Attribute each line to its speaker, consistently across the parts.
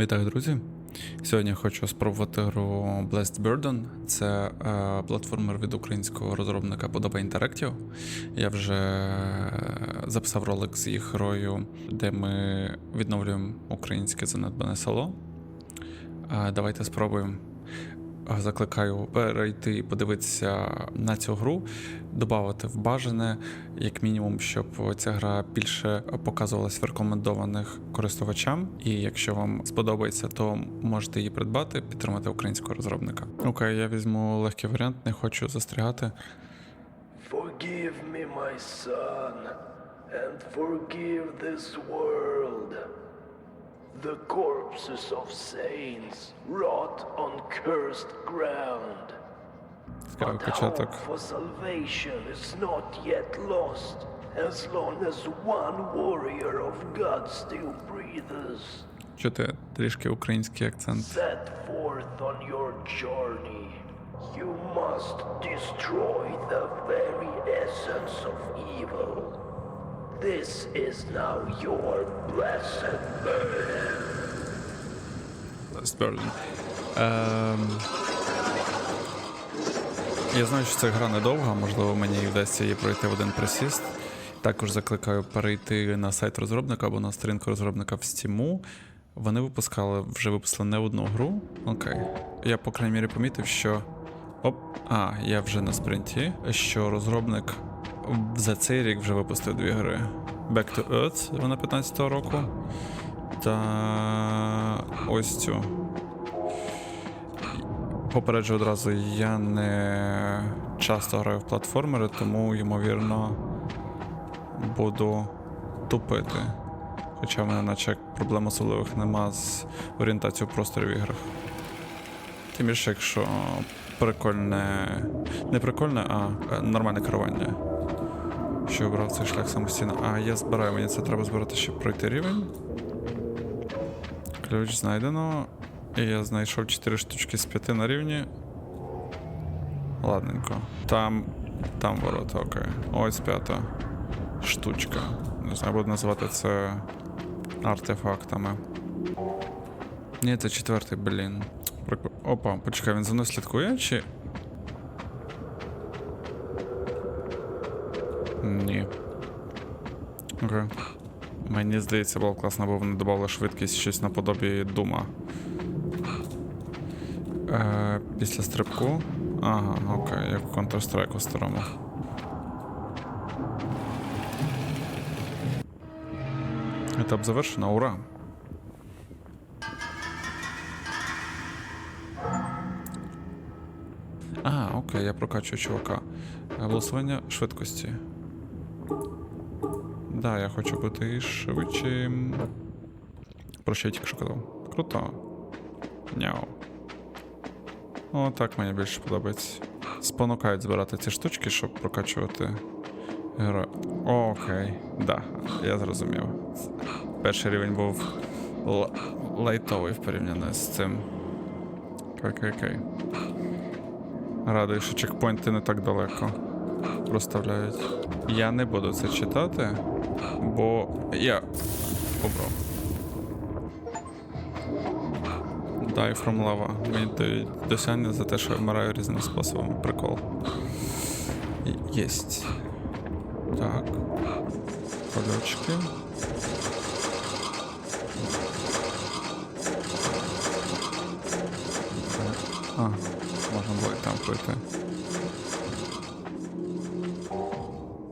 Speaker 1: Вітаю, друзі! Сьогодні хочу спробувати гру Blessed Burden. Це е, платформер від українського розробника Podoba Interactive. Я вже записав ролик з їх грою, де ми відновлюємо українське занедбане село. Е, давайте спробуємо. Е, Закликаю перейти і подивитися на цю гру, додати в бажане, як мінімум, щоб ця гра більше показувалась в рекомендованих користувачам. І якщо вам сподобається, то можете її придбати, підтримати українського розробника. Окей, я візьму легкий варіант, не хочу застрягати.
Speaker 2: Forgive me, my son, and forgive this world. The corpses of saints rot on cursed ground.
Speaker 1: Цікавий
Speaker 2: But
Speaker 1: початок.
Speaker 2: hope for salvation is not yet lost, as long as one warrior of God still breathes.
Speaker 1: Чути трішки український акцент.
Speaker 2: Set forth on your journey. You must destroy the very essence of evil. This is now your blessed burden.
Speaker 1: Blessed Burden. Ем... Я знаю, що ця гра недовга, можливо, мені і вдасться її пройти в один присіст. Також закликаю перейти на сайт розробника або на сторінку розробника в Стіму. Вони випускали, вже випустили не одну гру. Окей. Я, по крайній мірі, помітив, що. Оп, а, я вже на спринті. Що розробник за цей рік вже випустив дві гри. Back to Earth, вона 15-го року. Та ось цю. Попереджу одразу, я не часто граю в платформери, тому, ймовірно, буду тупити. Хоча в мене наче проблем особливих нема з орієнтацією в просторі в іграх. Тим більше, якщо прикольне. Не прикольне, а е, нормальне керування. Що обрав цей шлях самостійно. А я збираю, мені це треба збирати, щоб пройти рівень. Ключ знайдено. І я знайшов 4 штучки з 5 на рівні. Ладненько. Там. Там ворота, окей. Ось п'ята штучка. Не знаю, буду називати це артефактами. Ні, це четвертий, блін. Опа, почекай, він за мною слідкує чи. Ні. Окей. Мені здається, було класно, бо вони додали швидкість щось наподобі дума. Е, після стрибку. Ага, окей, як у Counter-Strike у старому. Етап завершено, ура! А, окей, я прокачую чувака. Е, Голосування швидкості. Да, я хочу бути швидшим. Про що я тільки що? Круто. Няу. О, так мені більше подобається. Спонукають збирати ці штучки, щоб прокачувати героя. Окей. Да, я зрозумів. Перший рівень був лайтовий в порівнянні з цим. Окей, окей, окей. Радий, що чекпоінти не так далеко розставляють. Я не буду це читати, бо я обрав. Die from lava. Мені дають досягнення за те, що я вмираю різними способами. Прикол. Єсть. Так. Польочки. А, можна було і там пройти.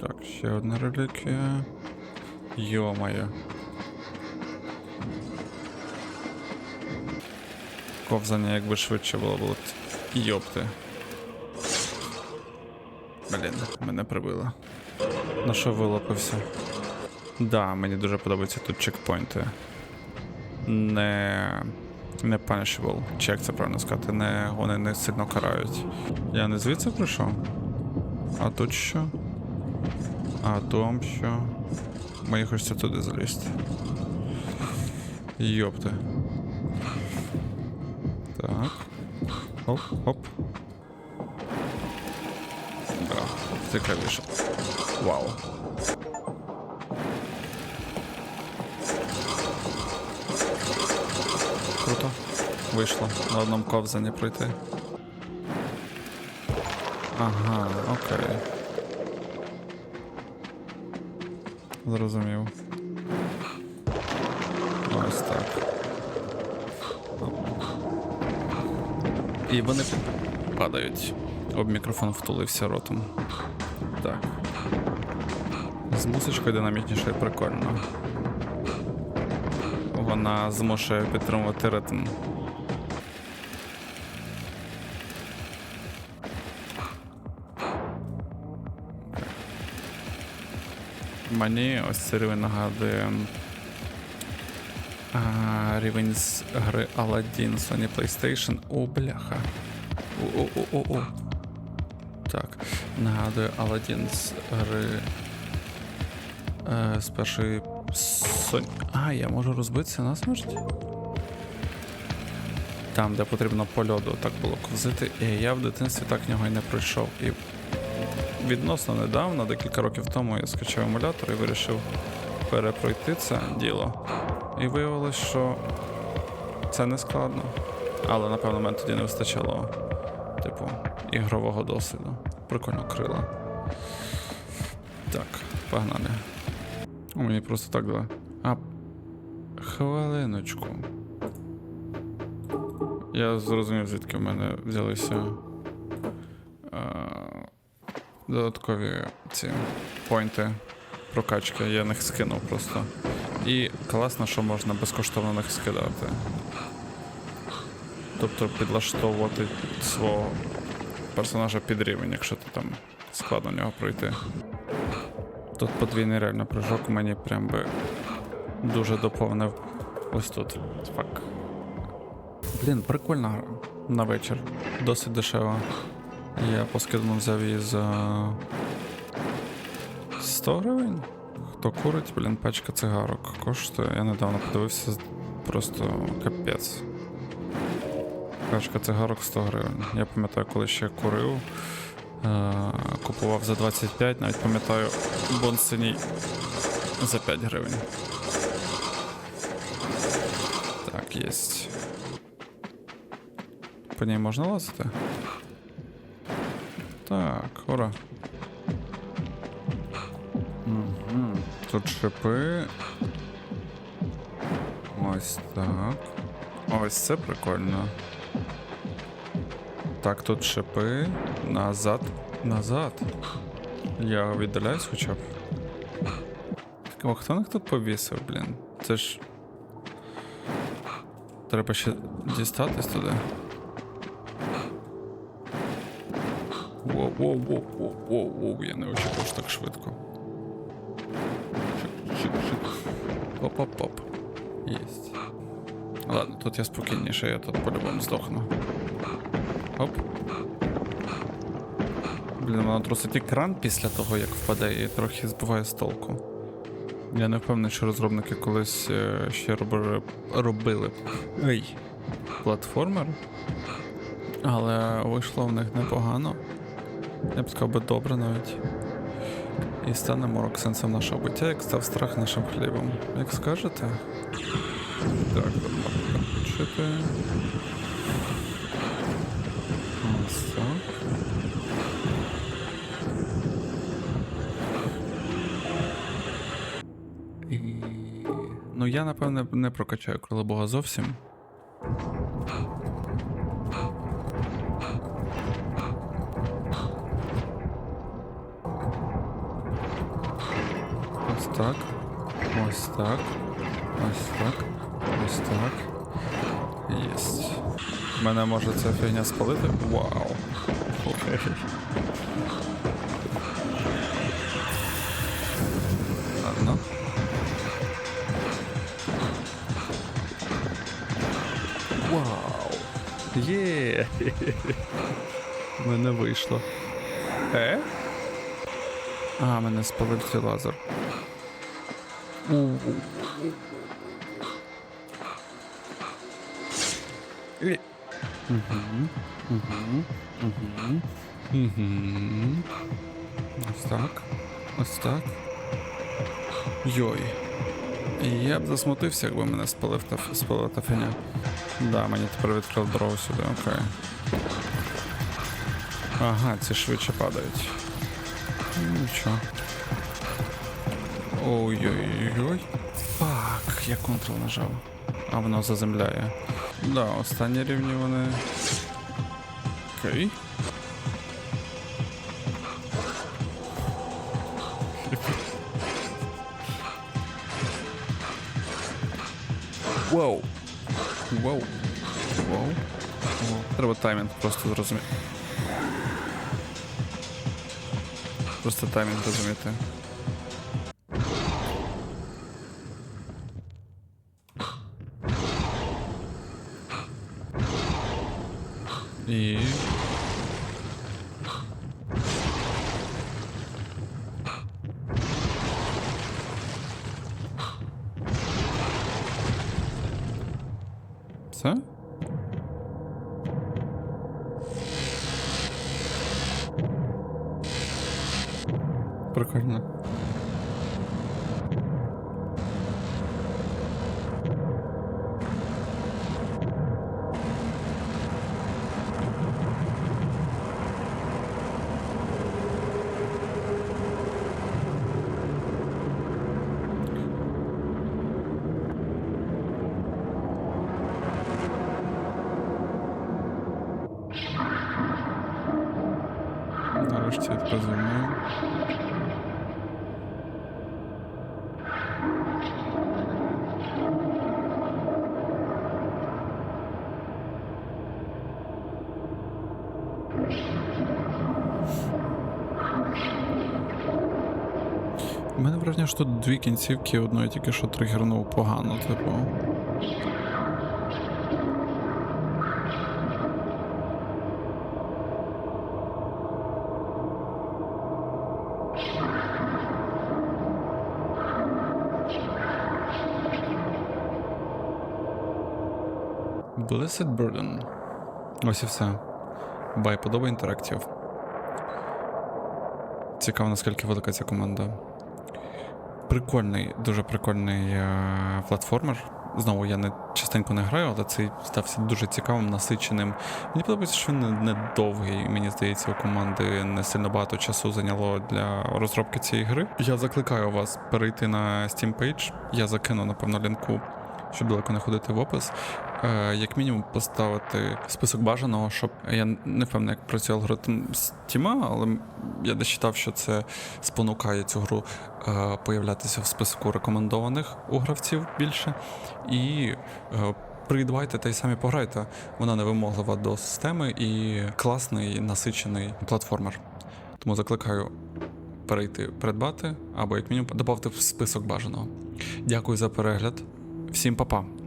Speaker 1: Так, ще одна реліквія. Йо-моє. Ковзання якби швидше було було. Йопти. Блін, мене прибило. На що вилопився? Да, мені дуже подобаються тут чекпоінти. Не. Не punishable. Чи як це правильно сказати? Не, вони не сильно карають. Я не звідси прийшов? А тут що? А там що? Мені хочеться туди залізти. Йопте. Так. Оп, оп. Да, цікавіше. Вау. Круто. Вийшло. На одному ковзані пройти. Ага, окей. Зрозумів. Ось так. І вони падають. Об мікрофон втулився ротом. Так. З музичкою динамічніше і прикольно. Вона змушує підтримувати ритм. Мені ось цей рівень нагадує а, рівень з гри Aladdin Sony PlayStation. О, бляха. О-о-о-о-о. Так. Нагадує Aladdin з гри. Е, з першої Sony. А, я можу розбитися на смерть? Там, де потрібно по льоду так було ковзити. І я в дитинстві так нього і не пройшов. І відносно недавно, декілька років тому, я скачав емулятор і вирішив перепройти це діло. І виявилось, що це не складно. Але напевно мене тоді не вистачало, типу, ігрового досвіду. Прикольно крила. Так, погнали. О, мені просто так дали. А. Хвилиночку. Я зрозумів, звідки в мене взялися. Додаткові ці поінти прокачки. Я них скинув просто. І класно, що можна безкоштовно них скидати. Тобто підлаштовувати свого персонажа під рівень, якщо ти там складно нього пройти. Тут подвійний реально прыжок мені прям би дуже доповнив ось тут. Фак. Блін, прикольна гра на вечір. Досить дешева. Я по скидну взяв її за 100 гривень. Хто курить, блін, пачка цигарок коштує. Я недавно подивився просто капець. Пачка цигарок 100 гривень. Я пам'ятаю, коли ще курив. Е, купував за 25, навіть пам'ятаю, бон синій за 5 гривень. Так, єсть. По ній можна лазити? Так, ура. Угу. Тут шипи. Ось так. Ось це прикольно. Так, тут шипи. Назад. Назад. Я віддаляюсь хоча б. А хто них тут повісив, блін? Це ж. Треба ще дістатись туди. Воу, воу, воу, воу, воу, воу, я не очікував так швидко. Шик, шик, шик. Оп-оп-оп. Єсть. Ладно, тут я спокійніше, я тут по-любому здохну. Оп. Блін, вона трусить екран після того, як впаде, і трохи збиває з толку. Я не впевнений, що розробники колись е, ще робили, робили Ей. платформер. Але вийшло в них непогано. Я б сказав би добре навіть. І стане морок сенсом нашого буття, як став страх нашим хлібом. Як скажете? Так, включити. Ось. Ну я напевне не прокачаю крилобога зовсім. Ось так. Ось так. Ось так. Ось так. Єсть. Мене може ця фігня спалити? Вау. Окей. Ладно. Вау. Є. Мене вийшло. Е? А, мене спалив цей лазер. Ось так. Ось так. Йой. Я б засмутився, якби мене спалив та спалила та фіня. Да, мені тепер відкрив дорогу сюди, окей. Ага, ці швидше падають. Ну, Нічого. Ой-ой-ой. Фак, я контрол нажав. А воно заземляє. Да, останні рівні вони. Окей. Вау. Вау. Вау. Вау. Треба таймінг просто зрозуміти. Просто таймінг розуміти. І. Це? Прикольно. Враження, що тут дві кінцівки одної тільки що тригернув погано, типу. Blessed Burden. Ось і все. Бай, подобає інтерактив. Цікаво, наскільки велика ця команда. Прикольний, дуже прикольний е, платформер. Знову я не частенько не граю, але цей стався дуже цікавим, насиченим. Мені подобається, що він не, довгий. Мені здається, у команди не сильно багато часу зайняло для розробки цієї гри. Я закликаю вас перейти на Steam Page. Я закину, напевно, лінку, щоб далеко не ходити в опис. Е, як мінімум поставити список бажаного, щоб я не впевнений, як працює алгоритм Steam, але я дочитав, що це спонукає цю гру е, появлятися в списку рекомендованих у гравців більше. І е, придбайте та й самі пограйте. Вона невимоглива до системи і класний насичений платформер. Тому закликаю перейти, придбати або як мінімум додати в список бажаного. Дякую за перегляд. Всім па-па.